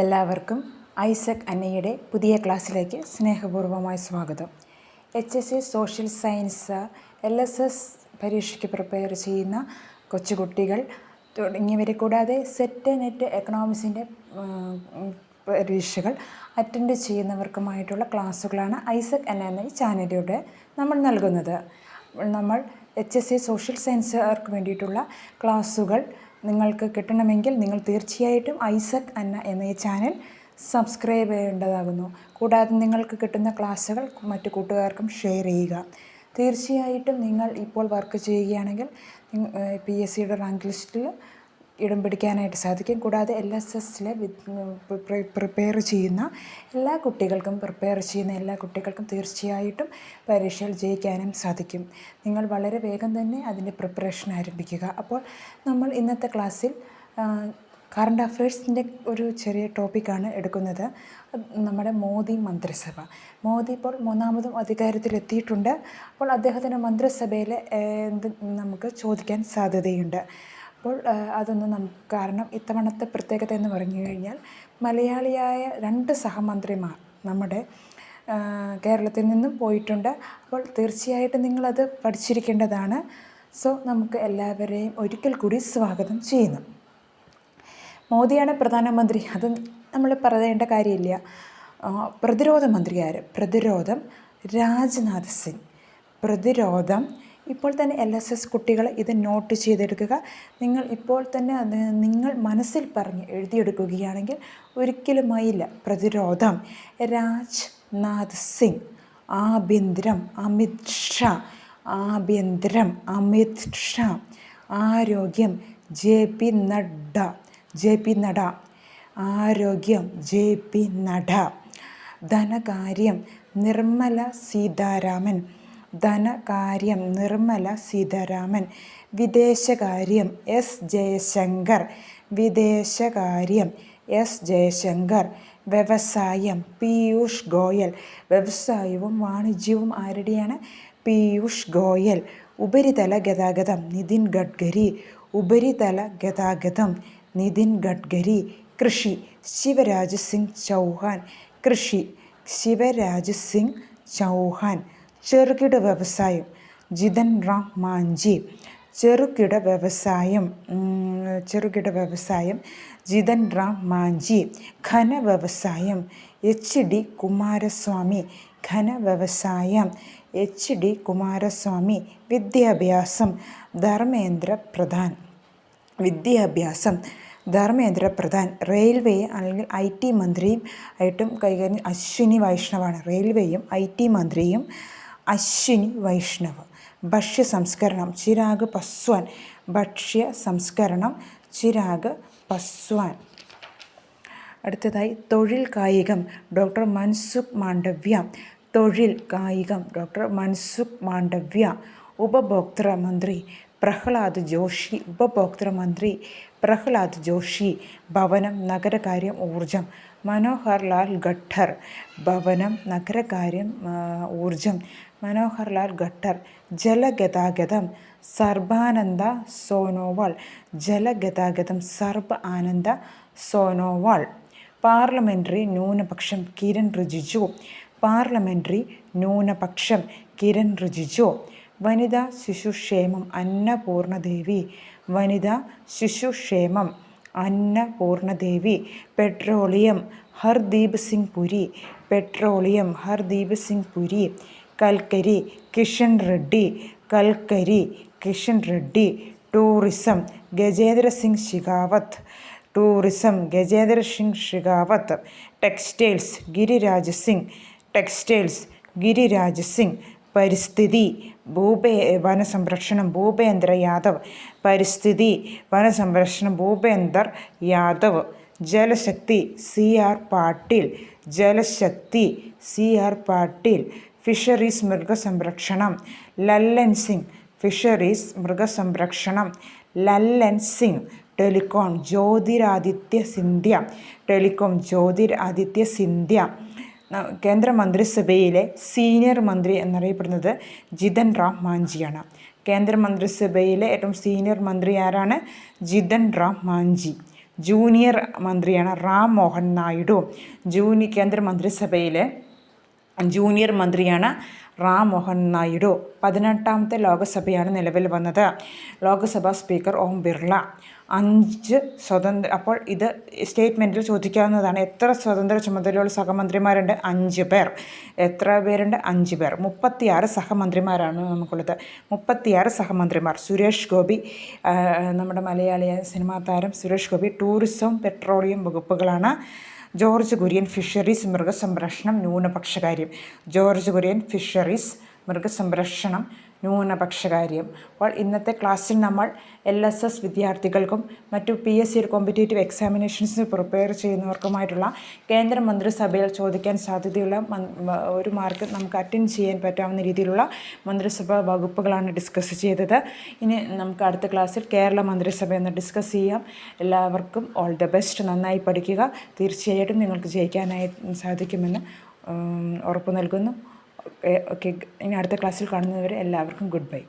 എല്ലാവർക്കും ഐസക് അന്നയുടെ പുതിയ ക്ലാസ്സിലേക്ക് സ്നേഹപൂർവമായ സ്വാഗതം. H S S social science L S S പരീക്ഷയ്ക്ക് പ്രിപ്പയർ ചെയ്യുന്ന കൊച്ചുകുട്ടികൾ തുടങ്ങിയവരെ കൂടാതെ സെറ്റ് നെറ്റ് എക്കണോമിക്സിന്റെ പരീക്ഷകൾ അറ്റൻഡ് ചെയ്യുന്നവർക്കുമായിട്ടുള്ള ക്ലാസ്സുകളാണ് ഐസക് അന്ന എന്ന ഈ ചാനലിലൂടെ നമ്മൾ നൽകുന്നത്. നമ്മൾ എച്ച് എസ് സി സോഷ്യൽ സയൻസുകാർക്ക് വേണ്ടിയിട്ടുള്ള ക്ലാസ്സുകൾ നിങ്ങൾക്ക് കിട്ടണമെങ്കിൽ നിങ്ങൾ തീർച്ചയായിട്ടും ഐസക് അന്ന എന്ന ഈ ചാനൽ സബ്സ്ക്രൈബ് ചെയ്യേണ്ടതാകുന്നു. കൂടാതെ നിങ്ങൾക്ക് കിട്ടുന്ന ക്ലാസ്സുകൾ മറ്റു കൂട്ടുകാർക്കും ഷെയർ ചെയ്യുക. തീർച്ചയായിട്ടും നിങ്ങൾ ഇപ്പോൾ വർക്ക് ചെയ്യുകയാണെങ്കിൽ പി എസ് സിയുടെ റാങ്ക് ലിസ്റ്റിൽ ഇടം പിടിക്കാനായിട്ട് സാധിക്കും. കൂടാതെ എൽ എസ് എസിലെ പ്രിപ്പയർ ചെയ്യുന്ന എല്ലാ കുട്ടികൾക്കും പ്രിപ്പയർ ചെയ്യുന്ന എല്ലാ കുട്ടികൾക്കും തീർച്ചയായിട്ടും പരീക്ഷയിൽ ജയിക്കാനും സാധിക്കും. നിങ്ങൾ വളരെ വേഗം തന്നെ അതിന്റെ പ്രിപ്പറേഷൻ ആരംഭിക്കുക. അപ്പോൾ നമ്മൾ ഇന്നത്തെ ക്ലാസ്സിൽ കറണ്ട് അഫയേഴ്സിന്റെ ഒരു ചെറിയ ടോപ്പിക്കാണ് എടുക്കുന്നത്. നമ്മുടെ മോദി മന്ത്രിസഭ. മോദി ഇപ്പോൾ മൂന്നാമതും അധികാരത്തിലെത്തിയിട്ടുണ്ട്. അപ്പോൾ അദ്ദേഹത്തിന്റെ മന്ത്രിസഭയിൽ നമുക്ക് ചോദിക്കാൻ സാധ്യതയുണ്ട്. അപ്പോൾ അതൊന്നും നമുക്ക് കാരണം ഇത്തവണത്തെ പ്രത്യേകത എന്ന് പറഞ്ഞു കഴിഞ്ഞാൽ മലയാളിയായ രണ്ട് സഹമന്ത്രിമാർ നമ്മുടെ കേരളത്തിൽ നിന്നും പോയിട്ടുണ്ട്. അപ്പോൾ തീർച്ചയായിട്ടും നിങ്ങളത് പഠിച്ചിരിക്കേണ്ടതാണ്. സോ നമുക്ക് എല്ലാവരെയും ഒരിക്കൽ കൂടി സ്വാഗതം ചെയ്യുന്നു. മോദിയാണ് പ്രധാനമന്ത്രി. അത് നമ്മൾ പറയേണ്ട കാര്യമില്ല. പ്രതിരോധ മന്ത്രി ആര്? പ്രതിരോധം രാജ്നാഥ് സിംഗ്. പ്രതിരോധം ഇപ്പോൾ തന്നെ എൽ എസ് എസ് കുട്ടികൾ ഇത് നോട്ട് ചെയ്തെടുക്കുക. നിങ്ങൾ ഇപ്പോൾ തന്നെ അത് നിങ്ങൾ മനസ്സിൽ പറഞ്ഞ് എഴുതിയെടുക്കുകയാണെങ്കിൽ ഒരിക്കലുമായില്ല പ്രതിരോധം. രാജ്നാഥ് സിംഗ് ആഭ്യന്തരം അമിത് ഷാ ആഭ്യന്തരം അമിത് ഷാ ആരോഗ്യം J P Nadda J P Nadda ആരോഗ്യം ജെ പി നട ധനകാര്യം നിർമ്മല സീതാരാമൻ ധനകാര്യം നിർമ്മല സീതാരാമൻ വിദേശകാര്യം എസ് ജയശങ്കർ വിദേശകാര്യം എസ് ജയശങ്കർ വ്യവസായം പീയൂഷ് ഗോയൽ വ്യവസായവും വാണിജ്യവും ആരുടെയാണ്? പീയൂഷ് ഗോയൽ ഉപരിതല ഗതാഗതം നിതിൻ ഗഡ്കരി ഉപരിതല ഗതാഗതം നിതിൻ ഗഡ്കരി കൃഷി ശിവരാജ് സിംഗ് ചൗഹാൻ കൃഷി ശിവരാജ് സിംഗ് ചൗഹാൻ. ചെറുകിട വ്യവസായം. ജിതൻ റാം മാഞ്ചി. ചെറുകിട വ്യവസായം ചെറുകിട വ്യവസായം. ജിതൻ റാം മാഞ്ചി. ഘന വ്യവസായം. H D Kumaraswamy. ഖന വ്യവസായം. H D Kumaraswamy. വിദ്യാഭ്യാസം. ധർമ്മേന്ദ്ര പ്രധാൻ. വിദ്യാഭ്യാസം. ധർമ്മേന്ദ്ര പ്രധാൻ. റെയിൽവേ അല്ലെങ്കിൽ ഐ ടി മന്ത്രിയും ആയിട്ടും കൈകാര്യം അശ്വിനി വൈഷ്ണവാണ്. റെയിൽവേയും ഐ ടി മന്ത്രിയും അശ്വിനി വൈഷ്ണവ്. ഭക്ഷ്യ സംസ്കരണം ചിരാഗ് പസ്വാൻ. ഭക്ഷ്യ സംസ്കരണം ചിരാഗ് പസ്വാൻ. അടുത്തതായി തൊഴിൽ കായികം ഡോക്ടർ മൻസുഖ് മാണ്ഡവ്യ. തൊഴിൽ കായികം ഡോക്ടർ മൻസുഖ് മാണ്ഡവ്യ. ഉപഭോക്തൃ മന്ത്രി പ്രഹ്ലാദ് ജോഷി. ഉപഭോക്തൃ മന്ത്രി പ്രഹ്ലാദ് ജോഷി. ഭവനം നഗരകാര്യം ഊർജം. മനോഹർ ലാൽ ഖട്ടർ. ഭവനം നഗരകാര്യം ഊർജം. മനോഹർ ലാൽ ഖട്ടർ ജലഗതാഗതം സർബാനന്ദ സോനോവാൾ ജലഗതാഗതം സർബ് ആനന്ദ സോനോവാൾ. പാർലമെന്ററി ന്യൂനപക്ഷം കിരൺ റിജിജു. പാർലമെന്ററി ന്യൂനപക്ഷം കിരൺ റിജിജു. വനിതാ ശിശുക്ഷേമം അന്നപൂർണദേവി. വനിതാ ശിശുക്ഷേമം അന്നപൂർണദേവി. പെട്രോളിയം ഹർദീപ് സിംഗ് പുരി. പെട്രോളിയം ഹർദീപ് സിംഗ് പുരി. കൽക്കരി കിഷൻ റെഡ്ഡി കൽക്കരി Kishan Reddy tourism Gajendra Singh ഷിഖാവത്ത് tourism Gajendra Singh Shekhawat textiles Giriraj Singh textiles Giriraj Singh പരിസ്ഥിതി ഭൂപേ വനസംരക്ഷണം ഭൂപേന്ദ്ര യാദവ് പരിസ്ഥിതി വനസംരക്ഷണം ഭൂപേന്ദർ യാദവ് ജലശക്തി സി ആർ പാട്ടീൽ ജലശക്തി സി ആർ പാട്ടീൽ ഫിഷറീസ് മൃഗസംരക്ഷണം. ലല്ലൻ സിംഗ് ഫിഷറീസ് മൃഗസംരക്ഷണം. ലല്ലൻ സിംഗ് ടെലികോം ജ്യോതിരാദിത്യ സിന്ധ്യ ടെലികോം ജ്യോതിരാദിത്യ സിന്ധ്യ കേന്ദ്രമന്ത്രിസഭയിലെ സീനിയർ മന്ത്രി എന്നറിയപ്പെടുന്നത് ജിതൻ റാം മാഞ്ചിയാണ്. കേന്ദ്രമന്ത്രിസഭയിലെ ഏറ്റവും സീനിയർ മന്ത്രി ആരാണ്? ജിതൻ റാം മാഞ്ചി. ജൂനിയർ മന്ത്രിയാണ് റാം മോഹൻ നായിഡു. ജൂനി കേന്ദ്ര മന്ത്രിസഭയിലെ ജൂനിയർ മന്ത്രിയാണ് റാം മോഹൻ നായിഡു. പതിനെട്ടാമത്തെ ലോകസഭയാണ് നിലവിൽ വന്നത്. ലോകസഭാ സ്പീക്കർ ഓം ബിർള. അഞ്ച് സ്വതന്ത്ര അപ്പോൾ ഇത് സ്റ്റേറ്റ്മെന്റിൽ ചോദിക്കാവുന്നതാണ്. എത്ര സ്വതന്ത്ര ചുമതലയുള്ള സഹമന്ത്രിമാരുണ്ട്? അഞ്ച് പേർ. എത്ര പേരുണ്ട്? അഞ്ച് പേർ. മുപ്പത്തിയാറ് സഹമന്ത്രിമാരാണ് നമുക്കുള്ളത്. മുപ്പത്തിയാറ് സഹമന്ത്രിമാർ. സുരേഷ് ഗോപി നമ്മുടെ മലയാളിയായ സിനിമാ താരം സുരേഷ് ഗോപി ടൂറിസം പെട്രോളിയം വകുപ്പുകളാണ്. ജോർജ് കുര്യൻ ഫിഷറീസ് മൃഗസംരക്ഷണം ന്യൂനപക്ഷകാര്യം. ജോർജ് കുര്യൻ ഫിഷറീസ് മൃഗസംരക്ഷണം ന്യൂനപക്ഷകാര്യം. അപ്പോൾ ഇന്നത്തെ ക്ലാസ്സിൽ നമ്മൾ എൽ എസ് എസ് വിദ്യാർത്ഥികൾക്കും മറ്റു പി എസ് സി കോമ്പറ്റേറ്റീവ് എക്സാമിനേഷൻസിന് പ്രിപ്പയർ ചെയ്യുന്നവർക്കുമായിട്ടുള്ള കേന്ദ്ര മന്ത്രിസഭയിൽ ചോദിക്കാൻ സാധ്യതയുള്ള ഒരു മാർക്ക് നമുക്ക് അറ്റൻഡ് ചെയ്യാൻ പറ്റാവുന്ന രീതിയിലുള്ള മന്ത്രിസഭാ വകുപ്പുകളാണ് ഡിസ്കസ് ചെയ്തത്. ഇനി നമുക്ക് അടുത്ത ക്ലാസ്സിൽ കേരള മന്ത്രിസഭ എന്ന് ഡിസ്കസ് ചെയ്യാം. എല്ലാവർക്കും ഓൾ ദ ബെസ്റ്റ് നന്നായി പഠിക്കുക. തീർച്ചയായിട്ടും നിങ്ങൾക്ക് ജയിക്കാനായി സാധിക്കുമെന്ന് ഉറപ്പ് നൽകുന്നു. ഓക്കെ ഇനി അടുത്ത ക്ലാസ്സിൽ കാണുന്നതുവരെ എല്ലാവർക്കും ഗുഡ് ബൈ.